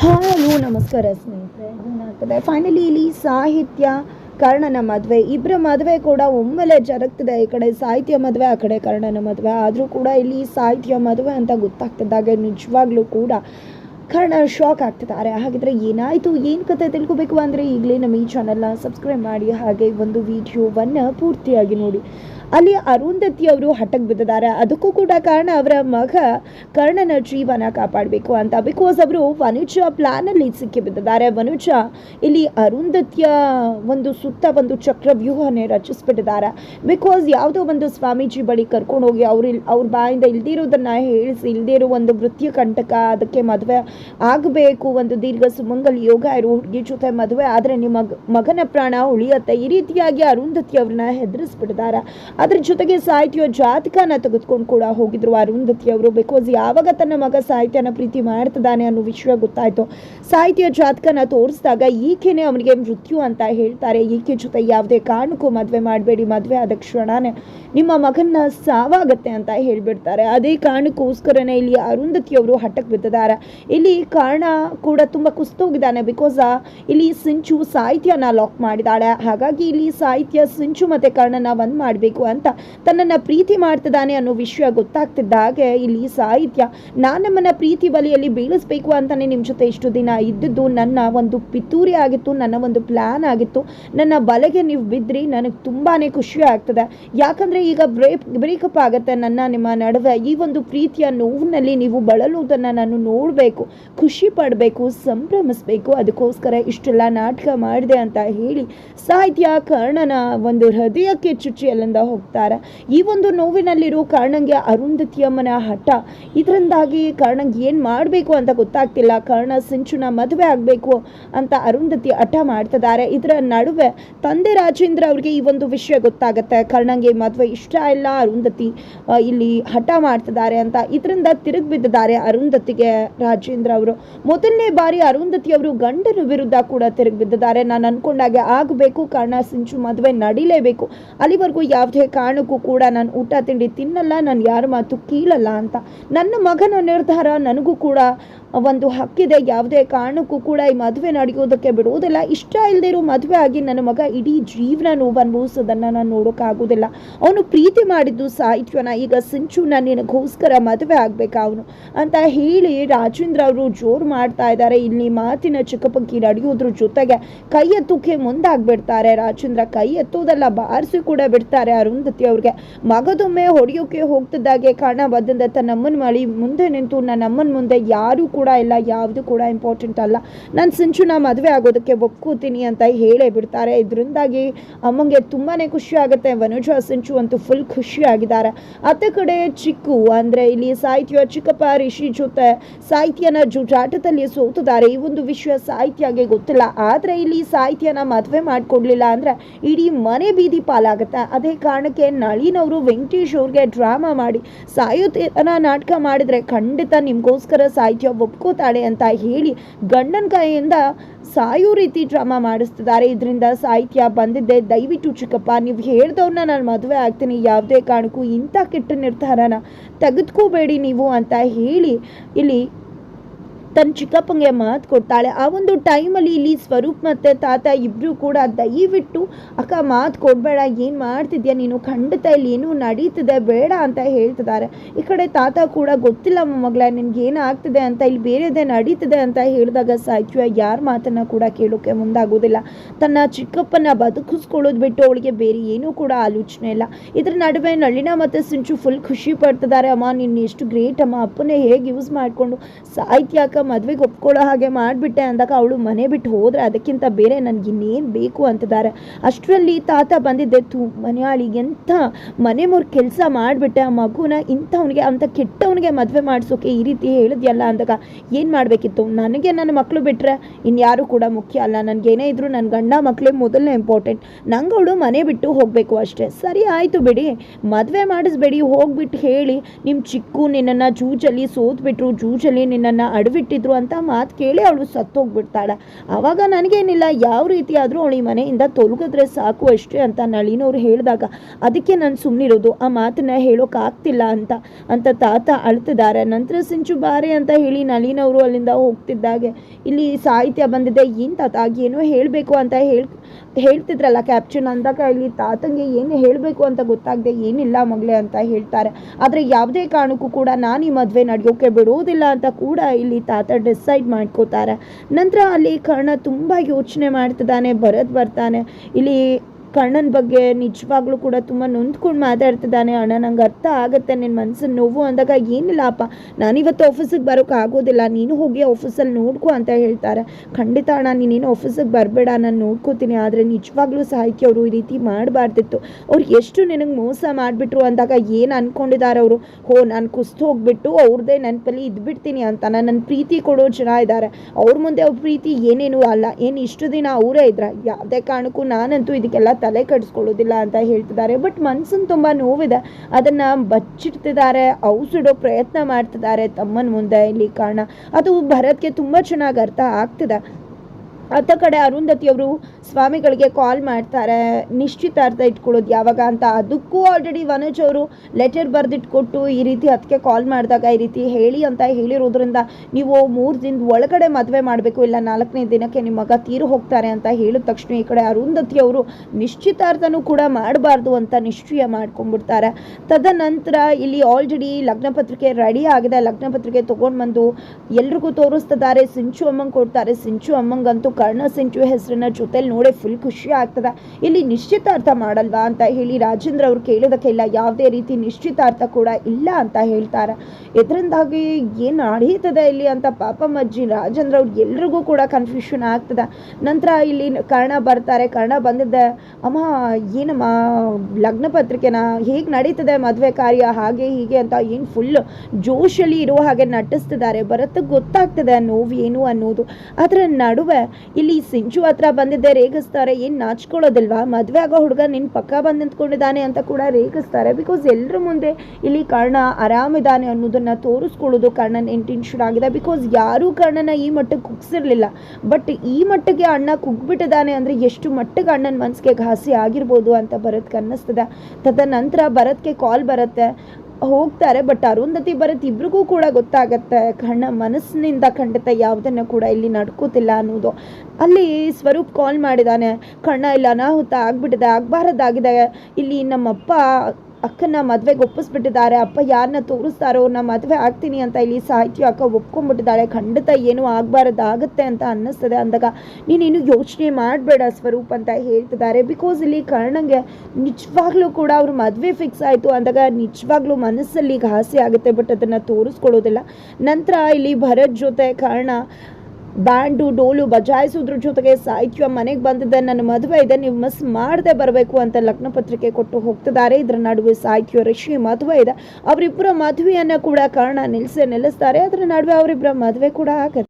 Hello, ನಮಸ್ಕಾರ ಸ್ನೇಹಿತರೆ. ಏನಾಗ್ತದೆ? ಫೈನಲಿ ಇಲ್ಲಿ ಸಾಹಿತ್ಯ, ಕರ್ಣನ ಮದುವೆ. ಇಬ್ಬರ ಮದುವೆ ಕೂಡ ಒಮ್ಮೆಲೆ ಜರುಗ್ತಿದೆ. ಈ ಕಡೆ ಸಾಹಿತ್ಯ ಮದುವೆ, ಆ ಕಡೆ ಕರ್ಣನ ಮದುವೆ. ಆದರೂ ಕೂಡ ಇಲ್ಲಿ ಸಾಹಿತ್ಯ ಮದುವೆ ಅಂತ ಗೊತ್ತಾಗ್ತಿದ್ದಾಗ ನಿಜವಾಗ್ಲೂ ಕೂಡ ಕರ್ಣ ಶಾಕ್ ಆಗ್ತಿದ್ದಾರೆ. ಹಾಗಿದ್ರೆ ಏನಾಯಿತು? ಏನು ಕತೆ ತಿಳ್ಕೊಬೇಕು ಅಂದರೆ ಈಗಲೇ ನಮ್ಮ ಈ ಚಾನಲ್ನ ಸಬ್ಸ್ಕ್ರೈಬ್ ಮಾಡಿ. ಹಾಗೆ ಒಂದು ವಿಡಿಯೋವನ್ನು ಪೂರ್ತಿಯಾಗಿ ನೋಡಿ. ಅಲ್ಲಿ ಅರುಂಧತಿ ಅವರು ಹಠಕ್ಕೆ ಬಿದ್ದಿದ್ದಾರೆ. ಅದಕ್ಕೂ ಕೂಡ ಕಾರಣ ಅವರ ಮಗ ಕರ್ಣನ ಜೀವನ ಕಾಪಾಡಬೇಕು ಅಂತ. ಬಿಕಾಸ್ ಅವರು ವನುಜ ಪ್ಲಾನಲ್ಲಿ ಸಿಕ್ಕಿ ಬಿದ್ದಿದ್ದಾರೆ ವನುಜ, ಇಲ್ಲಿ ಅರುಂಧತಿಯ ಒಂದು ಸುತ್ತ ಒಂದು ಚಕ್ರವ್ಯೂಹನೇ ರಚಿಸ್ಬಿಟ್ಟಿದ್ದಾರೆ. ಬಿಕಾಸ್ ಯಾವುದೋ ಒಂದು ಸ್ವಾಮೀಜಿ ಬಳಿ ಕರ್ಕೊಂಡು ಹೋಗಿ ಅವ್ರು ಅವ್ರ ಬಾಯಿಂದ ಇಲ್ದಿರೋದನ್ನು ಹೇಳಿಸಿ ಇಲ್ದಿರೋ ಒಂದು ವೃತ್ತಿಯ ಕಂಟಕ ಅದಕ್ಕೆ ಮದುವೆ ಆಗಬೇಕು. ಒಂದು ದೀರ್ಘ ಸುಮಂಗಲ್ ಯೋಗ ಇರೋ ಹುಡುಗಿ ಜೊತೆ ಮದುವೆ ಆದರೆ ನಿಮ್ಮ ಮಗನ ಪ್ರಾಣ ಉಳಿಯತ್ತೆ. ಈ ರೀತಿಯಾಗಿ ಅರುಂಧತಿ ಅವ್ರನ್ನ ಹೆದರಿಸ್ಬಿಟ್ಟಿದ್ದಾರೆ. ಅದ್ರ ಜೊತೆಗೆ ಸಾಹಿತ್ಯ ಜಾತಕನ ತೆಗೆದುಕೊಂಡು ಕೂಡ ಹೋಗಿದ್ರು. ಅರುಂಧತಿ ಅವರು ಬಿಕಾಸ್ ಯಾವಾಗ ತನ್ನ ಮಗ ಸಾಹಿತ್ಯನ ಪ್ರೀತಿ ಮಾಡ್ತಿದ್ದಾನೆ ಅನ್ನೋ ವಿಷಯ ಗೊತ್ತಾಯ್ತು. ಸಾಹಿತ್ಯ ಜಾತಕನ ತೋರಿಸಿದಾಗ ಈಕೆನೆ ಅವನಿಗೆ ಮೃತ್ಯು ಅಂತ ಹೇಳ್ತಾರೆ. ಈಕೆ ಜೊತೆ ಯಾವುದೇ ಕಾರಣಕ್ಕೂ ಮದುವೆ ಮಾಡಬೇಡಿ, ಮದುವೆ ಆದ ಕ್ಷಣನೇ ನಿಮ್ಮ ಮಗನ ಸಾವಾಗತ್ತೆ ಅಂತ ಹೇಳ್ಬಿಡ್ತಾರೆ. ಅದೇ ಕಾರಣಕ್ಕೋಸ್ಕರನೇ ಇಲ್ಲಿ ಅರುಂಧತಿಯವರು ಹಠಕ್ಕೆ ಬಿದ್ದಿದ್ದಾರೆ ಇಲ್ಲಿ ಕಾರಣ ಕೂಡ ತುಂಬ ಕುಸ್ತೋಗಿದ್ದಾನೆ ಬಿಕಾಸ್ ಇಲ್ಲಿ ಸಿಂಚು ಸಾಹಿತ್ಯನ ಲಾಕ್ ಮಾಡಿದ್ದಾಳೆ. ಹಾಗಾಗಿ ಇಲ್ಲಿ ಸಾಹಿತ್ಯ ಸಿಂಚು ಮತ್ತೆ ಕಾರಣನ ಒಂದ್ ಮಾಡಬೇಕು ಅಂತ ತನ್ನನ್ನ ಪ್ರೀತಿ ಮಾಡ್ತಿದ್ದಾನೆ ಅನ್ನೋ ವಿಷಯ ಗೊತ್ತಾಗ್ತಿದ್ದಾಗೆ ಇಲ್ಲಿ ಸಾಹಿತ್ಯ, ನಾನು ನಮ್ಮನ್ನ ಪ್ರೀತಿ ಬಲಿಯಲ್ಲಿ ಬೀಳಿಸ್ಬೇಕು ಅಂತಾನೆ ನಿಮ್ಮ ಜೊತೆ ಇಷ್ಟು ದಿನ ಇದ್ದಿದ್ದು, ನನ್ನ ಒಂದು ಪಿತೂರಿ ಆಗಿತ್ತು, ನನ್ನ ಒಂದು ಪ್ಲಾನ್ ಆಗಿತ್ತು. ನನ್ನ ಬಲೆಗೆ ನೀವು ಬಿದ್ರಿ, ನನಗೆ ತುಂಬಾನೇ ಖುಷಿ ಆಗ್ತದೆ. ಯಾಕಂದ್ರೆ ಈಗ ಬ್ರೇಕ್ ಬ್ರೇಕಪ್ ಆಗುತ್ತೆ ನನ್ನ, ನಿಮ್ಮ ನಡುವೆ. ಈ ಒಂದು ಪ್ರೀತಿಯ ನೋವಿನಲ್ಲಿ ನೀವು ಬಳಲುವುದನ್ನು ನಾನು ನೋಡಬೇಕು, ಖುಷಿ ಪಡಬೇಕು, ಸಂಭ್ರಮಿಸ್ಬೇಕು. ಅದಕ್ಕೋಸ್ಕರ ಇಷ್ಟೆಲ್ಲ ನಾಟಕ ಮಾಡಿದೆ ಅಂತ ಹೇಳಿ ಸಾಹಿತ್ಯ ಕರ್ಣನ ಒಂದು ಹೃದಯಕ್ಕೆ ಚುಚ್ಚಿ ಅಲ್ಲಿಂದ ಹೋಗ್ತಾರೆ. ಈ ಒಂದು ನೋವಿನಲ್ಲಿರೋ ಕರ್ಣಂಗೆ ಅರುಂಧತಿಯಮ್ಮನ ಹಠ. ಇದರಿಂದಾಗಿ ಕರ್ಣಂಗೆ ಏನು ಮಾಡಬೇಕು ಅಂತ ಗೊತ್ತಾಗ್ತಿಲ್ಲ. ಕರ್ಣ, ಸಿಂಚುನ ಮದುವೆ ಆಗಬೇಕು ಅಂತ ಅರುಂಧತಿ ಹಠ ಮಾಡ್ತಿದ್ದಾರೆ. ಇದರ ನಡುವೆ ತಂದೆ ರಾಜೇಂದ್ರ ಅವ್ರಿಗೆ ಈ ಒಂದು ವಿಷಯ ಗೊತ್ತಾಗುತ್ತೆ. ಕರ್ಣಂಗೆ ಮದುವೆ ಇಷ್ಟ ಇಲ್ಲ. ಅರುಂಧತಿ ಇಲ್ಲಿ ಹಠ ಮಾಡ್ತಿದ್ದಾರೆ ಅಂತ. ಇದರಿಂದ ತಿರುಗಿ ಬಿದ್ದಿದ್ದಾರೆ ಅರುಂಧತಿಗೆ ರಾಜೇಂದ್ರ ಅವರು. ಮೊದಲನೇ ಬಾರಿ ಅರುಂಧತಿ ಅವರು ಗಂಡನ ವಿರುದ್ಧ ಕೂಡ ತಿರುಗಿ ಬಿದ್ದಿದ್ದಾರೆ. ನಾನು ಅನ್ಕೊಂಡಾಗೆ ಆಗಬೇಕು. ಕರ್ಣ, ಸಿಂಚು ಮದುವೆ ನಡಿಲೇಬೇಕು. ಅಲ್ಲಿವರೆಗೂ ಯಾವುದೇ ಕಾರಣಕ್ಕೂ ಕೂಡ ನಾನು ಊಟ ತಿಂಡಿ ತಿನ್ನಲ್ಲ, ನಾನು ಯಾರ ಮಾತು ಕೀಳಲ್ಲ ಅಂತ. ನನ್ನ ಮಗನ ನಿರ್ಧಾರ ನನಗೂ ಕೂಡ ಒಂದು ಹಕ್ಕಿದೆ, ಯಾವುದೇ ಕಾರಣಕ್ಕೂ ಕೂಡ ಈ ಮದುವೆ ನಡೆಯೋದಕ್ಕೆ ಬಿಡುವುದಿಲ್ಲ. ಇಷ್ಟ ಇಲ್ಲದೆ ಇರೋ ಮದುವೆ ಆಗಿ ನನ್ನ ಮಗ ಇಡೀ ಜೀವನ ನೋವು ಅನುಭವಿಸೋದನ್ನು ನಾನು ನೋಡೋಕ್ಕಾಗೋದಿಲ್ಲ. ಅವನು ಪ್ರೀತಿ ಮಾಡಿದ್ದು ಸಾಹಿತ್ಯನ, ಈಗ ಸಿಂಚುನ ನಿನಗೋಸ್ಕರ ಮದುವೆ ಆಗಬೇಕಾ ಅವನು ಅಂತ ಹೇಳಿ ರಾಜೇಂದ್ರ ಅವರು ಜೋರು ಮಾಡ್ತಾ ಇದ್ದಾರೆ. ಇಲ್ಲಿ ಮಾತಿನ ಚಿಕ್ಕಪಕ್ಕಿ ನಡೆಯೋದ್ರ ಜೊತೆಗೆ ಕೈ ಎತ್ತೋಕೆ ಮುಂದಾಗ್ಬಿಡ್ತಾರೆ. ರಾಜೇಂದ್ರ ಕೈ ಎತ್ತುವುದೆಲ್ಲ ಬಾರಿಸಿ ಕೂಡ ಬಿಡ್ತಾರೆ ಅರುಂಧತಿ ಅವ್ರಿಗೆ. ಮಗದೊಮ್ಮೆ ಹೊಡೆಯೋಕೆ ಹೋಗ್ತಿದ್ದಾಗೆ ಕಾರಣ ಬಂದಂತ ತನ್ನ ಅಮ್ಮನ ಮಳಿ ಮುಂದೆ ನಿಂತು, ನನ್ನ ಅಮ್ಮನ ಮುಂದೆ ಯಾರೂ ಕೂಡ ಇಲ್ಲ, ಯಾವುದು ಕೂಡ ಇಂಪಾರ್ಟೆಂಟ್ ಅಲ್ಲ. ನಾನು ನಾ ಮದುವೆ ಆಗೋದಕ್ಕೆ ಒಪ್ಕೋತೀನಿ ಅಂತ ಹೇಳೇ ಬಿಡ್ತಾರೆ. ಇದರಿಂದಾಗಿ ಅಮ್ಮಂಗೆ ತುಂಬಾನೇ ಖುಷಿ ಆಗುತ್ತೆ. ವನುಜ ಸಿಂಚು ಅಂತೂ ಫುಲ್ ಖುಷಿ ಆಗಿದ್ದಾರೆ. ಅತ್ತ ಕಡೆ ಚಿಕ್ಕು, ಅಂದ್ರೆ ಇಲ್ಲಿ ಸಾಹಿತ್ಯ ಚಿಕ್ಕಪ್ಪ ರಿಷಿ ಜೊತೆ ಸಾಹಿತ್ಯನ ಜೂಜಾಟದಲ್ಲಿ ಸೋತಿದ್ದಾರೆ ಈ ಒಂದು ವಿಷಯ ಸಾಹಿತ್ಯಗೆ ಗೊತ್ತಿಲ್ಲ. ಆದ್ರೆ ಇಲ್ಲಿ ಸಾಹಿತ್ಯನ ಮದುವೆ ಮಾಡಿಕೊಡ್ಲಿಲ್ಲ ಅಂದ್ರೆ ಇಡೀ ಮನೆ ಬೀದಿ ಪಾಲಾಗುತ್ತೆ. ಅದೇ ಕಾರಣಕ್ಕೆ ನಳಿನವರು ವೆಂಕಟೇಶ್ ಅವ್ರಿಗೆ ಡ್ರಾಮಾ ಮಾಡಿ ಸಾಹಿತ್ಯನ ನಾಟಕ ಮಾಡಿದ್ರೆ ಖಂಡಿತ ನಿಮಗೋಸ್ಕರ ಸಾಹಿತ್ಯ ಒಪ್ಕೋತಾಳೆ ಅಂತ ಹೇಳಿ ಗಂಡನ ಕೈಯಿಂದ ಸಾಯೋ ರೀತಿ ಡ್ರಾಮಾ ಮಾಡಿಸ್ತಿದ್ದಾರೆ. ಇದರಿಂದ ಸಾಹಿತ್ಯ ಬಂದಿದ್ದೆ. ದಯವಿಟ್ಟು ಚಿಕ್ಕಪ್ಪ, ನೀವು ಹೇಳ್ದವ್ರನ್ನ ನಾನು ಮದುವೆ ಆಗ್ತೀನಿ. ಯಾವುದೇ ಕಾರಣಕ್ಕೂ ಇಂಥ ಕೆಟ್ಟ ನಿರ್ಧಾರನ ತೆಗೆದುಕೋಬೇಡಿ ನೀವು ಅಂತ ಹೇಳಿ ಇಲ್ಲಿ ತನ್ನ ಚಿಕ್ಕಪ್ಪಂಗೆ ಮಾತು ಕೊಡ್ತಾಳೆ. ಆ ಒಂದು ಟೈಮಲ್ಲಿ ಇಲ್ಲಿ ಸ್ವರೂಪ್ ಮತ್ತು ತಾತ ಇಬ್ಬರು ಕೂಡ ದಯವಿಟ್ಟು, ಅಕ್ಕ, ಮಾತು ಕೊಡಬೇಡ, ಏನು ಮಾಡ್ತಿದ್ಯಾ ನೀನು? ಖಂಡಿತ ಇಲ್ಲಿ ಏನೂ ನಡೀತಿದೆ, ಬೇಡ ಅಂತ ಹೇಳ್ತಿದ್ದಾರೆ. ಈ ಕಡೆ ತಾತ ಕೂಡ, ಗೊತ್ತಿಲ್ಲ ಮೊಮ್ಮಗಳ, ನಿನ್ಗೆ ಏನಾಗ್ತಿದೆ ಅಂತ, ಇಲ್ಲಿ ಬೇರೆದೇ ನಡೀತಿದೆ ಅಂತ ಹೇಳಿದಾಗ ಸಾಹಿತ್ಯ ಯಾರ ಮಾತನ್ನು ಕೂಡ ಕೇಳೋಕ್ಕೆ ಮುಂದಾಗೋದಿಲ್ಲ. ತನ್ನ ಚಿಕ್ಕಪ್ಪನ ಬದುಕಿಸ್ಕೊಳ್ಳೋದು ಬಿಟ್ಟು ಅವಳಿಗೆ ಬೇರೆ ಏನೂ ಕೂಡ ಆಲೋಚನೆ ಇಲ್ಲ. ಇದ್ರ ನಡುವೆ ನಳಿನ ಮತ್ತು ಸಿಂಚು ಫುಲ್ ಖುಷಿ ಪಡ್ತಿದ್ದಾರೆ. ಅಮ್ಮ, ನೀನು ಎಷ್ಟು ಗ್ರೇಟ್ ಅಮ್ಮ. ಅಪ್ಪನೇ ಹೇಗೆ ಯೂಸ್ ಮಾಡಿಕೊಂಡು ಸಾಹಿತ್ಯಕ ಮದ್ವೆಗೆ ಒಪ್ಕೊಳ್ಳೋ ಹಾಗೆ ಮಾಡಿಬಿಟ್ಟೆ ಅಂದಾಗ ಅವಳು ಮನೆ ಬಿಟ್ಟು ಹೋದರೆ ಅದಕ್ಕಿಂತ ಬೇರೆ ನನಗೆ ಇನ್ನೇನು ಬೇಕು ಅಂತಿದ್ದಾರೆ ಅಷ್ಟರಲ್ಲಿ ತಾತ ಬಂದಿದ್ದೆ ತು ಮನೆಯಾಳಿಗೆ ಎಂಥ ಮನೆ ಮೂರು ಕೆಲಸ ಮಾಡಿಬಿಟ್ಟೆ ಆ ಮಗುನ, ಇಂಥವನಿಗೆ ಅಂತ ಕೆಟ್ಟವನಿಗೆ ಮದುವೆ ಮಾಡಿಸೋಕೆ ಈ ರೀತಿ ಹೇಳಿದ್ಯಲ್ಲ ಅಂದಾಗ ಏನು ಮಾಡಬೇಕಿತ್ತು? ನನಗೆ ನನ್ನ ಮಕ್ಕಳು ಬಿಟ್ಟರೆ ಇನ್ಯಾರು ಕೂಡ ಮುಖ್ಯ ಅಲ್ಲ. ನನಗೇನೇ ಇದ್ದರೂ ನನ್ನ ಗಂಡ ಮಕ್ಕಳೇ ಮೊದಲನೇ ಇಂಪಾರ್ಟೆಂಟ್ ನಂಗೆ ಅವಳು ಮನೆ ಬಿಟ್ಟು ಹೋಗಬೇಕು ಅಷ್ಟೇ. ಸರಿ ಆಯಿತು ಬಿಡಿ. ಮದುವೆ ಮಾಡಿಸ್ಬೇಡಿ ಹೋಗ್ಬಿಟ್ಟು ಹೇಳಿ. ನಿಮ್ಮ ಚಿಕ್ಕು ನಿನ್ನನ್ನು ಜೂಜಲ್ಲಿ ಸೋತ್ಬಿಟ್ರು, ಜೂಜಲ್ಲಿ ನಿನ್ನನ್ನು ಅಡವಿಟ್ಟು ಬಿಟ್ಟಿದ್ರು ಅಂತ ಮಾತು ಕೇಳಿ ಅವಳು ಸತ್ತೋಗ್ಬಿಡ್ತಾಳೆ. ಆವಾಗ ನನಗೇನಿಲ್ಲ, ಯಾವ ರೀತಿ ಆದರೂ ಅವಳು ಈ ಮನೆಯಿಂದ ತೊಲಗಿದ್ರೆ ಸಾಕು ಅಷ್ಟೇ ಅಂತ ನಳಿನವ್ರು ಹೇಳಿದಾಗ, ಅದಕ್ಕೆ ನಾನು ಸುಮ್ಮನಿರೋದು ಆ ಮಾತನ್ನ ಹೇಳೋಕ್ಕಾಗ್ತಿಲ್ಲ ಅಂತ ಅಂತ ತಾತ ಅಳ್ತಿದ್ದಾರೆ. ನಂತರ ಸಿಂಚು ಬಾರೆ ಅಂತ ಹೇಳಿ ನಳಿನವರು ಅಲ್ಲಿಂದ ಹೋಗ್ತಿದ್ದಾಗೆ. ಇಲ್ಲಿ ಸಾಹಿತ್ಯ ಬಂದಿದೆ, ಏನು ತಾತ ಏನೋ ಹೇಳಬೇಕು ಅಂತ ಹೇಳಿ, ಹೇಳ್ತಿದ್ರಲ್ಲ ಕ್ಯಾಪ್ಷನ್ ಅಂದಾಗ, ಇಲ್ಲಿ ತಾತಂಗೆ ಏನು ಹೇಳಬೇಕು ಅಂತ ಗೊತ್ತಾಗದೆ, ಏನಿಲ್ಲ ಮಗಳೇ ಅಂತ ಹೇಳ್ತಾರೆ. ಆದರೆ ಯಾವುದೇ ಕಾರಣಕ್ಕೂ ಕೂಡ ನಾನು ಈ ಮದುವೆ ನಡೆಯೋಕೆ ಬಿಡೋದಿಲ್ಲ ಅಂತ ಕೂಡ ಇಲ್ಲಿ ತಾತ ಡಿಸೈಡ್ ಮಾಡ್ಕೋತಾರೆ. ನಂತರ ಅಲ್ಲಿ ಕರ್ಣ ತುಂಬ ಯೋಚನೆ ಮಾಡ್ತಿದ್ದಾನೆ ಭರತ್ ಬರ್ತಾನೆ. ಇಲ್ಲಿ ಕಣ್ಣನ ಬಗ್ಗೆ ನಿಜವಾಗ್ಲೂ ಕೂಡ ತುಂಬ ನೊಂದ್ಕೊಂಡು ಮಾತಾಡ್ತಿದ್ದಾನೆ ಅಣ್ಣ. ನಂಗೆ ಅರ್ಥ ಆಗುತ್ತೆ ನಿನ್ನ ಮನ್ಸಿನ ನೋವು ಅಂದಾಗ ಏನಿಲ್ಲ ಅಪ್ಪ. ನಾನಿವತ್ತು ಆಫೀಸಿಗೆ ಬರೋಕೆ ಆಗೋದಿಲ್ಲ. ನೀನು ಹೋಗಿ ಆಫೀಸಲ್ಲಿ ನೋಡ್ಕೊ ಅಂತ ಹೇಳ್ತಾರೆ. ಖಂಡಿತ ಅಣ್ಣ, ನೀನೇನು ಆಫೀಸಿಗೆ ಬರಬೇಡ, ನಾನು ನೋಡ್ಕೋತೀನಿ. ಆದರೆ ನಿಜವಾಗ್ಲೂ ಸಾಹಿತ್ಯ ಅವರು ಈ ರೀತಿ ಮಾಡಬಾರ್ದಿತ್ತು. ಅವ್ರು ಎಷ್ಟು ನಿನಗೆ ಮೋಸ ಮಾಡಿಬಿಟ್ರು ಅಂದಾಗ ಏನು ಅಂದ್ಕೊಂಡಿದ್ದಾರೆ ಅವರು? ಹೋ, ನಾನು ಕುಸ್ತು ಹೋಗ್ಬಿಟ್ಟು ಅವ್ರದ್ದೇ ನೆನಪಲ್ಲಿ ಇದ್ಬಿಡ್ತೀನಿ ಅಂತ ನನ್ನ ಪ್ರೀತಿ ಕೊಡೋ ಜನ ಇದ್ದಾರೆ. ಅವ್ರ ಮುಂದೆ ಅವ್ರ ಪ್ರೀತಿ ಏನೇನು ಅಲ್ಲ. ಏನು ಇಷ್ಟು ದಿನ ಅವರೇ ಇದ್ರ? ಯಾವುದೇ ಕಾರಣಕ್ಕೂ ನಾನಂತೂ ಇದಕ್ಕೆಲ್ಲ ತಲೆ ಕೆಡಿಸ್ಕೊಳ್ಳೋದಿಲ್ಲ ಅಂತ ಹೇಳ್ತಿದ್ದಾರೆ. ಬಟ್ ಮನ್ಸಿನ ತುಂಬ ನೋವಿದೆ. ಅದನ್ನು ಬಚ್ಚಿಡ್ತಿದ್ದಾರೆ. ಔಸಿಡೋ ಪ್ರಯತ್ನ ಮಾಡ್ತಿದ್ದಾರೆ. ತಮ್ಮನ ಮುಂದೆ ಇಲ್ಲಿ ಕಾರಣ. ಅದು ಭರತ್ಗೆ ತುಂಬ ಚೆನ್ನಾಗಿ ಅರ್ಥ ಆಗ್ತಿದೆ. ಅತ್ತ ಕಡೆ ಅರುಂಧತಿಯವರು ಸ್ವಾಮಿಗಳಿಗೆ ಕಾಲ್ ಮಾಡ್ತಾರೆ. ನಿಶ್ಚಿತಾರ್ಥ ಇಟ್ಕೊಳ್ಳೋದು ಯಾವಾಗ ಅಂತ. ಅದಕ್ಕೂ ಆಲ್ರೆಡಿ ವನಜ್ ಅವರು ಲೆಟರ್ ಬರೆದಿಟ್ಕೊಟ್ಟು ಈ ರೀತಿ ಅದಕ್ಕೆ ಕಾಲ್ ಮಾಡಿದಾಗ ಈ ರೀತಿ ಹೇಳಿ ಅಂತ ಹೇಳಿರೋದ್ರಿಂದ ನೀವು ಮೂರು ದಿನದ ಒಳಗಡೆ ಮದುವೆ ಮಾಡಬೇಕು. ಇಲ್ಲ, ನಾಲ್ಕನೇ ದಿನಕ್ಕೆ ನಿಮ್ಮ ಮಗ ತೀರು ಹೋಗ್ತಾರೆ ಅಂತ ಹೇಳಿದ ತಕ್ಷಣ ಈ ಕಡೆ ಅರುಂಧತಿಯವರು ನಿಶ್ಚಿತಾರ್ಥನೂ ಕೂಡ ಮಾಡಬಾರ್ದು ಅಂತ ನಿಶ್ಚಯ ಮಾಡ್ಕೊಂಡ್ಬಿಡ್ತಾರೆ. ತದನಂತರ ಇಲ್ಲಿ ಆಲ್ರೆಡಿ ಲಗ್ನ ಪತ್ರಿಕೆ ರೆಡಿ ಆಗಿದೆ. ಲಗ್ನ ಪತ್ರಿಕೆ ತೊಗೊಂಡು ಬಂದು ಎಲ್ರಿಗೂ ತೋರಿಸ್ತಿದ್ದಾರೆ. ಸಿಂಚು ಅಮ್ಮಂಗೆ ಕೊಡ್ತಾರೆ. ಸಿಂಚು ಅಮ್ಮಂಗಂತೂ ಕರ್ಣ ಸಿಂಚು ಹೆಸರನ್ನ ಜೊತೆಲಿ ನೋಡೇ ಫುಲ್ ಖುಷಿ ಆಗ್ತದೆ. ಇಲ್ಲಿ ನಿಶ್ಚಿತಾರ್ಥ ಮಾಡಲ್ವಾ ಅಂತ ಹೇಳಿ ರಾಜೇಂದ್ರ ಅವ್ರು ಕೇಳೋದಕ್ಕೆ ಇಲ್ಲ. ಯಾವುದೇ ರೀತಿ ನಿಶ್ಚಿತಾರ್ಥ ಕೂಡ ಇಲ್ಲ ಅಂತ ಹೇಳ್ತಾರೆ. ಇದರಿಂದಾಗಿ ಏನು ನಡೀತದೆ ಇಲ್ಲಿ ಅಂತ ಪಾಪಮ್ಮಜ್ಜಿ ರಾಜೇಂದ್ರ ಅವ್ರು ಎಲ್ರಿಗೂ ಕೂಡ ಕನ್ಫ್ಯೂಷನ್ ಆಗ್ತದೆ. ನಂತರ ಇಲ್ಲಿ ಕರ್ಣ ಬರ್ತಾರೆ. ಕರ್ಣ ಬಂದಿದ್ದೆ, ಅಮ್ಮ, ಏನಮ್ಮ, ಲಗ್ನ ಪತ್ರಿಕೆನ? ಹೇಗೆ ನಡೀತದೆ ಮದುವೆ ಕಾರ್ಯ? ಹಾಗೆ ಹೀಗೆ ಅಂತ ಏನು ಫುಲ್ ಜೋಶಲ್ಲಿ ಇರುವ ಹಾಗೆ ನಟಿಸ್ತಿದ್ದಾರೆ. ಬರತ್ತೆ ಗೊತ್ತಾಗ್ತದೆ ನೋವು ಏನು ಅನ್ನೋದು. ಅದರ ನಡುವೆ ಇಲ್ಲಿ ಸಿಂಚು ಹತ್ರ ಬಂದಿದ್ದೆ ರೇಗಿಸ್ತಾರೆ, ಏನು ನಾಚ್ಕೊಳ್ಳೋದಿಲ್ವಾ? ಮದುವೆ ಆಗೋ ಹುಡುಗ ನಿನ್ನ ಪಕ್ಕ ಬಂದು ನಿಂತ್ಕೊಂಡಿದ್ದಾನೆ ಅಂತ ಕೂಡ ರೇಗಿಸ್ತಾರೆ. ಬಿಕಾಸ್ ಎಲ್ಲರ ಮುಂದೆ ಇಲ್ಲಿ ಕರ್ಣ ಆರಾಮಿದ್ದಾನೆ ಅನ್ನೋದನ್ನ ತೋರಿಸ್ಕೊಳ್ಳೋದು ಕರ್ಣನ್ ಇಂಟೆನ್ಷನ್ ಆಗಿದೆ. ಬಿಕಾಸ್ ಯಾರೂ ಕರ್ಣನ ಈ ಮಟ್ಟಕ್ಕೆ ಕುಗ್ಸಿರ್ಲಿಲ್ಲ. ಬಟ್ ಈ ಮಟ್ಟಿಗೆ ಅಣ್ಣ ಕುಗ್ಬಿಟ್ಟಿದ್ದಾನೆ ಅಂದರೆ ಎಷ್ಟು ಮಟ್ಟಿಗೆ ಅಣ್ಣನ ಮನಸ್ಸಿಗೆ ಘಾಸಿ ಆಗಿರ್ಬೋದು ಅಂತ ಭರತ್ಗೆ ತದ ತದನಂತರ ಭರತ್ಗೆ ಕಾಲ್ ಬರುತ್ತೆ. ಹೋಗ್ತಾರೆ ಬಟ್ ಅರುಂಧತಿ ಭರತ್ ಇಬ್ರಿಗೂ ಕೂಡ ಗೊತ್ತಾಗತ್ತೆ. ಕಣ್ಣ ಮನಸ್ಸಿನಿಂದ ಖಂಡಿತ ಯಾವುದನ್ನು ಕೂಡ ಇಲ್ಲಿ ನಡ್ಕೋತಿಲ್ಲ ಅನ್ನೋದು. ಅಲ್ಲಿ ಸ್ವರೂಪ್ ಕಾಲ್ ಮಾಡಿದ್ದಾನೆ ಕಣ್ಣ ಇಲ್ಲಿ ಅನಾಹುತ ಆಗ್ಬಿಟ್ಟಿದೆ, ಆಗಬಾರದಾಗಿದೆ. ಇಲ್ಲಿ ನಮ್ಮಪ್ಪ ಅಕ್ಕನ ಮದುವೆಗೆ ಒಪ್ಪಿಸ್ಬಿಟ್ಟಿದ್ದಾರೆ. ಅಪ್ಪ ಯಾರನ್ನ ತೋರಿಸ್ತಾರೋ ನಾ ಮದುವೆ ಆಗ್ತೀನಿ ಅಂತ ಇಲ್ಲಿ ಸಾಹಿತ್ಯ ಅಕ್ಕ ಒಪ್ಕೊಂಡ್ಬಿಟ್ಟಿದ್ದಾಳೆ ಖಂಡಿತ ಏನೂ ಆಗಬಾರದಾಗುತ್ತೆ ಅಂತ ಅನ್ನಿಸ್ತದೆ. ಅಂದಾಗ ನೀನೇನು ಯೋಚನೆ ಮಾಡಬೇಡ ಸ್ವರೂಪ್ ಅಂತ ಹೇಳ್ತಿದ್ದಾರೆ. ಬಿಕಾಸ್ ಇಲ್ಲಿ ಕರ್ಣಂಗೆ ನಿಜವಾಗ್ಲೂ ಕೂಡ ಅವ್ರ ಮದುವೆ ಫಿಕ್ಸ್ ಆಯಿತು. ಅಂದಾಗ ನಿಜವಾಗ್ಲೂ ಮನಸ್ಸಲ್ಲಿ ಘಾಸಿ ಆಗುತ್ತೆ. ಬಟ್ ಅದನ್ನು ತೋರಿಸ್ಕೊಳ್ಳೋದಿಲ್ಲ. ನಂತರ ಇಲ್ಲಿ ಭರತ್ ಜೊತೆ ಕರ್ಣ ಬ್ಯಾಂಡು, ಡೋಲು ಬಜಾಯಿಸೋದ್ರ ಜೊತೆಗೆ ಸಾಹಿತ್ಯ ಮನೆಗೆ ಬಂದಿದ್ದೆ ನನ್ನ ಮದುವೆ ಇದೆ, ನೀವು ಮಿಸ್ ಮಾಡದೆ ಬರಬೇಕು ಅಂತ ಲಗ್ನ ಪತ್ರಿಕೆ ಕೊಟ್ಟು ಹೋಗ್ತಿದ್ದಾರೆ. ಇದರ ನಡುವೆ ಸಾಹಿತ್ಯ ಋಷಿ ಮದುವೆ ಇದೆ. ಅವರಿಬ್ಬರ ಮದುವೆಯನ್ನು ಕೂಡ ಕಾರಣ ನಿಲ್ಲಿಸಿ ನಿಲ್ಲಿಸ್ತಾರೆ. ಅದರ ನಡುವೆ ಅವರಿಬ್ಬರ ಮದುವೆ ಕೂಡ ಆಗುತ್ತೆ.